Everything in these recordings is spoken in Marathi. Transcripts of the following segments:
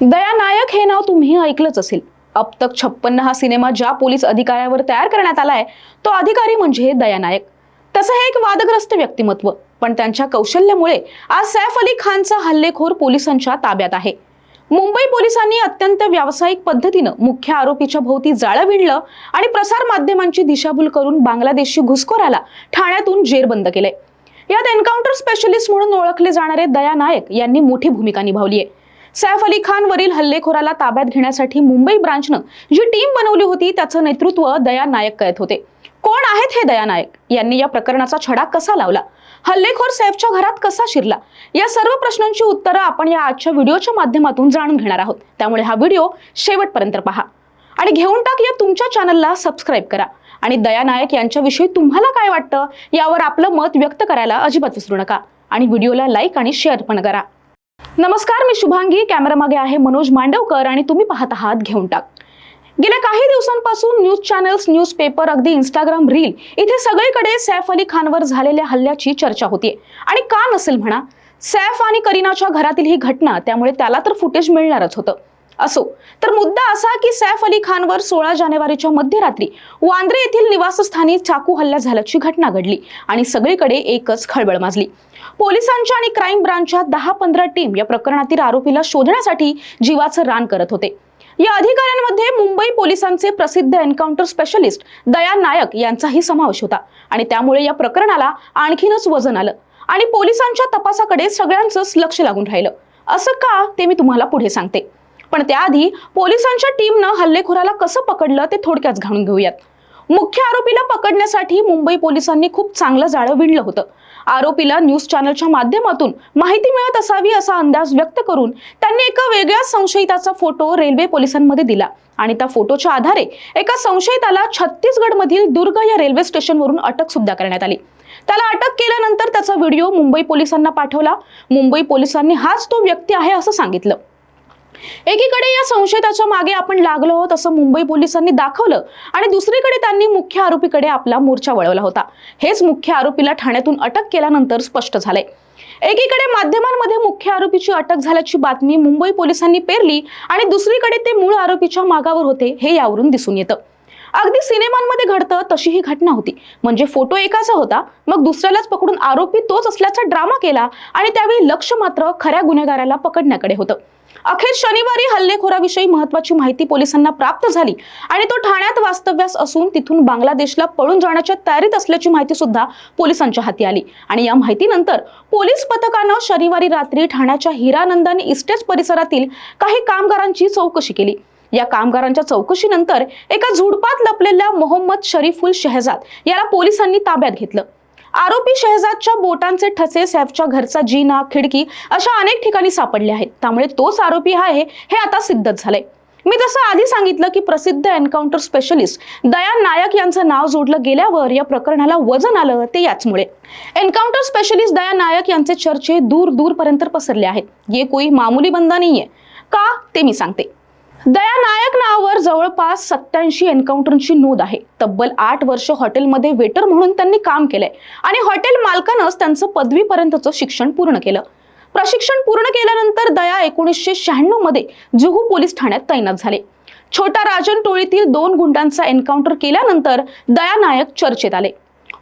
दया नायक हे नाव तुम्ही ऐकलंच असेल. अब तक छप्पन्न हा सिनेमा ज्या पोलीस अधिकाऱ्यावर तयार करण्यात आलाय तो अधिकारी म्हणजे दया नायक. तसं हे एक वादग्रस्त व्यक्तिमत्व पण त्यांच्या कौशल्यामुळे आज सैफ अली खानचा हल्लेखोर पोलिसांच्या ताब्यात आहे. मुंबई पोलिसांनी अत्यंत व्यावसायिक पद्धतीनं मुख्य आरोपीच्या भोवती जाळं विणलं आणि प्रसार माध्यमांची दिशाभूल करून बांगलादेशी घुसखोराला ठाण्यातून जेरबंद केलंय. यात एन्काउंटर स्पेशलिस्ट म्हणून ओळखले जाणारे दया नायक यांनी मोठी भूमिका निभावली आहे सैफ अली खान वरील हल्लेखोराला ताब्यात घेण्यासाठी मुंबई ब्रांचनं जी टीम बनवली होती त्याचं नेतृत्व दया नायक करत होते. कोण आहेत हे दया नायक? यांनी या प्रकरणाचा छडा कसा लावला? हल्लेखोर सैफच्या घरात कसा शिरला? या सर्व प्रश्नांची उत्तरं आपण या आजच्या व्हिडिओच्या माध्यमातून जाणून घेणार आहोत. त्यामुळे हा व्हिडिओ शेवटपर्यंत पहा. आणि घेऊन टाक या तुमच्या चॅनलला सबस्क्राईब करा. आणि दया नायक यांच्याविषयी तुम्हाला काय वाटतं? यावर आपलं मत व्यक्त करायला अजिबात विसरू नका. आणि व्हिडिओला लाईक आणि शेअर पण करा. नमस्कार मी शुभांगी. कॅमेरामागे आहे मनोज मांडवकर आणि तुम्ही पाहत आहात घेऊन टाक. गेल्या काही दिवसांपासून न्यूज चॅनल्स न्यूज पेपर अगदी इंस्टाग्राम रील इथे सगळीकडे सैफ अली खानवर झालेल्या हल्ल्याची चर्चा होतीये. आणि का नसेल म्हणा सैफ आणि करीनाच्या घरातील ही घटना त्यामुळे त्याला तर फुटेज मिळणारच होतं. असो. तर मुद्दा असा की सैफ अली खानवर सोळा जानेवारीच्या मध्यरात्री वांद्रे येथील निवासस्थानी चाकू हल्ला झाल्याची घटना घडली आणि सगळीकडे एकच खळबळ माजली. पोलिसांच्या आणि क्राईम ब्रांचच्या दहा पंधरा टीम या प्रकरणातील आरोपीला शोधण्यासाठी जीवाचं रान करत होते. या अधिकाऱ्यांमध्ये मुंबई पोलिसांचे प्रसिद्ध एन्काउंटर स्पेशलिस्ट दया नायक यांचाही समावेश होता आणि त्यामुळे या प्रकरणाला आणखीनच वजन आलं आणि पोलिसांच्या तपासाकडे सगळ्यांचंच लक्ष लागून राहिलं. असं का ते मी तुम्हाला पुढे सांगते. पण त्याआधी पोलिसांच्या टीमनं हल्लेखोराला कसं पकडलं ते थोडक्यात घालून घेऊयात. मुख्य आरोपीला पकडण्यासाठी मुंबई पोलिसांनी खूप चांगलं जाळं विणलं होतं. आरोपीला न्यूज चॅनलच्या माध्यमातून माहिती मिळत असावी असा अंदाज व्यक्त करून त्यांनी एका वेगळ्या संशयिताचा फोटो रेल्वे पोलिसांमध्ये दिला आणि त्या फोटोच्या आधारे एका संशयिताला छत्तीसगडमधील दुर्ग या रेल्वे स्टेशनवरून अटक सुद्धा करण्यात आली. त्याला अटक केल्यानंतर त्याचा व्हिडिओ मुंबई पोलिसांना पाठवला. मुंबई पोलिसांनी हाच तो व्यक्ती आहे असं सांगितलं. एकीकडे या संशयिताच्या मागे आपण लागलो आहोत असं मुंबई पोलिसांनी दाखवलं आणि दुसरीकडे त्यांनी मुख्य आरोपीकडे आपला मोर्चा वळवला होता. हेच मुख्य आरोपीला ठाण्यातून अटक केल्यानंतर स्पष्ट झालंय. एकीकडे माध्यमांमध्ये मुख्य आरोपीची अटक झाल्याची बातमी मुंबई पोलिसांनी पेरली आणि दुसरीकडे ते मूळ आरोपीच्या मागावर होते हे यावरून दिसून येतं. अगदी सिनेमांमध्ये घडतं तशी ही घटना होती. म्हणजे फोटो एकाचा होता मग दुसऱ्यालाच पकडून आरोपी तोच असल्याचा ड्रामा केला आणि त्यावेळी लक्ष मात्र खऱ्या गुन्हेगाराला पकडण्याकडे होतं. अखेर शनिवारी हल्लेखोराविषयी महत्वाची माहिती पोलिसांना प्राप्त झाली आणि तो ठाण्यात वास्तव्यास असून तिथून बांगलादेशला पळून जाण्याच्या तयारीत असल्याची माहिती सुद्धा पोलिसांच्या हाती आली. आणि या माहितीनंतर पोलीस पथकानं शनिवारी रात्री ठाण्याच्या हिरानंदानी इस्टेट परिसरातील काही कामगारांची चौकशी केली. या कामगारांच्या चौकशीनंतर एका झुडपात लपलेल्या मोहम्मद शरीफुल शहजाद याला पोलिसांनी ताब्यात घेतलं. आरोपी शहजादच्या बोटांचे ठसे सैफच्या घरचा जीना खिडकी अशा अनेक ठिकाणी सापडले आहेत. त्यामुळे तोच आरोपी आहे हे आता सिद्धच झालंय. मी तसं आधी सांगितलं की प्रसिद्ध एन्काउंटर स्पेशलिस्ट दया नायक यांचं नाव जोडलं गेल्यावर या प्रकरणाला वजन आलं ते याचमुळे. एन्काउंटर स्पेशलिस्ट दया नायक यांचे चर्चे दूर दूरपर्यंत पसरले आहेत. ये कोई मामूली बंदा नाहीये. का? ते मी सांगते. दया नायक नावावर जवळपास सत्याऐंशी एन्काउंटरची नोंद आहे. तब्बल आठ वर्ष हॉटेलमध्ये वेटर म्हणून त्यांनी काम केलंय. आणि हॉटेल मालकानंच त्यांचं पदवीपर्यंतचं शिक्षण पूर्ण केलं. प्रशिक्षण पूर्ण केल्यानंतर दया एकोणीसशे शहाण्णवमध्ये जुहू पोलीस ठाण्यात तैनात झाले. छोटा राजन टोळीतील दोन गुंडांचा एन्काउंटर केल्यानंतर दया नायक चर्चेत आले.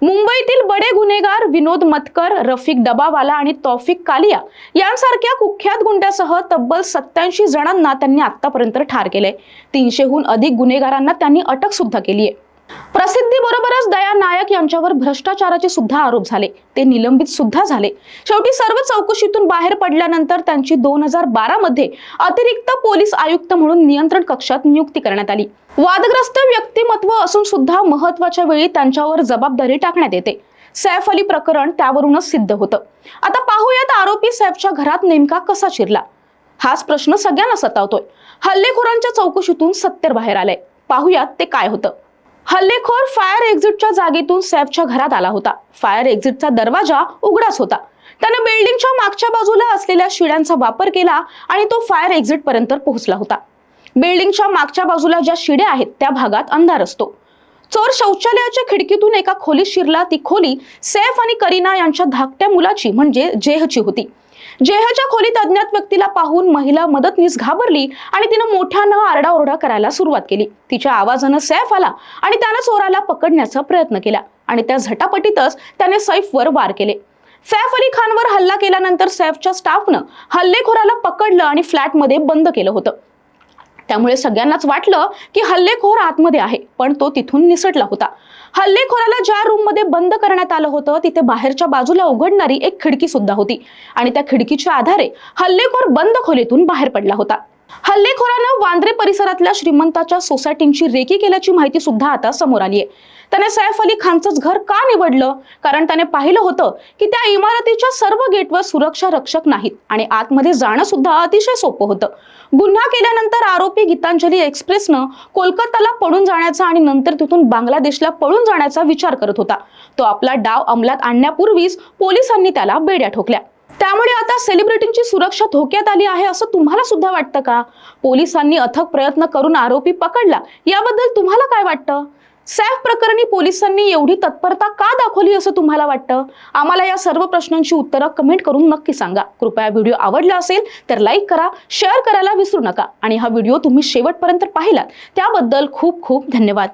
मुंबईतील बडे गुन्हेगार विनोद मतकर रफिक डबावाला आणि तौफिक कालिया यांसारख्या कुख्यात गुंड्यासह तब्बल सत्याऐंशी जणांना त्यांनी आतापर्यंत ठार केले तीनशेहून अधिक गुन्हेगारांना त्यांनी अटक सुद्धा केली आहे प्रसिद्धी बरोबरच दया नायक यांच्यावर भ्रष्टाचाराचे सुद्धा आरोप झाले. ते निलंबित सुद्धा झाले. शेवटी सर्व चौकशीतून बाहेर पडल्यानंतर त्यांची दोन हजार बारा मध्ये अतिरिक्त पोलीस आयुक्त म्हणून नियंत्रण कक्षात नियुक्ती करण्यात आली. वादग्रस्त व्यक्तिमत्व असून सुद्धा महत्त्वाच्या वेळी त्यांच्यावर जबाबदारी टाकण्यात येते. सैफ अली प्रकरण त्यावरूनच सिद्ध होतं. आता पाहूयात आरोपी सैफच्या घरात नेमका कसा शिरला? हाच प्रश्न सगळ्यांना सतावतोय. हल्लेखोरांच्या चौकशीतून सत्तर बाहेर आलंय. पाहूयात ते काय होतं. हल्लेखोर फायर एक्झिटच्या जागेतून सैफच्या घरात आला होता. फायर एक्झिटचा दरवाजा उघडाच होता. त्याने बिल्डिंगच्या मागच्या बाजूला असलेल्या शिड्यांचा वापर केला आणि तो फायर एक्झिट पर्यंत पोहोचला होता. बिल्डिंगच्या मागच्या बाजूला ज्या शिड्या आहेत त्या भागात अंधार असतो. चोर शौचालयाच्या खिडकीतून एका खोलीत शिरला. ती खोली सैफ आणि करीना यांच्या धाकट्या मुलाची म्हणजे जेहची होती. जेहाच्या खोलीत अज्ञात व्यक्तीला पाहून महिला मदतनीस घाबरली आणि तिनं मोठ्यानं आरडाओरडा करायला सुरुवात केली. तिच्या आवाजानं सैफ आला आणि त्यानं चोराला पकडण्याचा प्रयत्न केला आणि त्या झटापटीतच त्याने सैफवर वार केले. सैफ अली खानवर हल्ला केल्यानंतर सैफच्या स्टाफनं हल्लेखोराला पकडलं आणि फ्लॅटमध्ये बंद केलं होतं. त्यामुळे सगळ्यांनाच वाटलं की हल्लेखोर आतमध्ये आहे. पण तो तिथून निसटला होता. हल्लेखोराला ज्या रूममध्ये बंद करण्यात आलं होतं तिथे बाहेरच्या बाजूला उघडणारी एक खिडकी सुद्धा होती. आणि त्या खिडकीच्या आधारे हल्लेखोर बंद खोलीतून बाहेर पडला होता. हल्लेखोरानं वांद्रे परिसरातल्या श्रीमंताच्या सोसायटींची रेकी केल्याची माहिती सुद्धा आता समोर आली आहे त्याने सैफ अली खानचंच घर का निवडलं? कारण त्याने पाहिलं होतं की त्या इमारतीच्या सर्व गेटवर सुरक्षा रक्षक नाहीत आणि आतमध्ये जाणं सुद्धा अतिशय सोपं होतं. गुन्हा केल्यानंतर आरोपी गीतांजली एक्सप्रेसनं कोलकाताला पळून जाण्याचा आणि नंतर तिथून बांगलादेशला पळून जाण्याचा विचार करत होता. तो आपला डाव अंमलात आणण्यापूर्वीच पोलिसांनी त्याला बेड्या ठोकल्या. त्यामुळे आता सेलिब्रिटींची सुरक्षा धोक्यात आली आहे असं तुम्हाला सुद्धा वाटतं का? पोलिसांनी अथक प्रयत्न करून आरोपी पकडला. याबद्दल तुम्हाला काय वाटतं? सॅफ प्रकरणी पोलिसांनी एवढी तत्परता का दाखवली असं तुम्हाला वाटतं? आम्हाला या सर्व प्रश्नांची उत्तरं कमेंट करून नक्की सांगा. कृपया व्हिडिओ आवडला असेल तर लाईक करा शेअर करायला विसरू नका. आणि हा व्हिडिओ तुम्ही शेवटपर्यंत पाहिलात. त्याबद्दल खूप खूप धन्यवाद.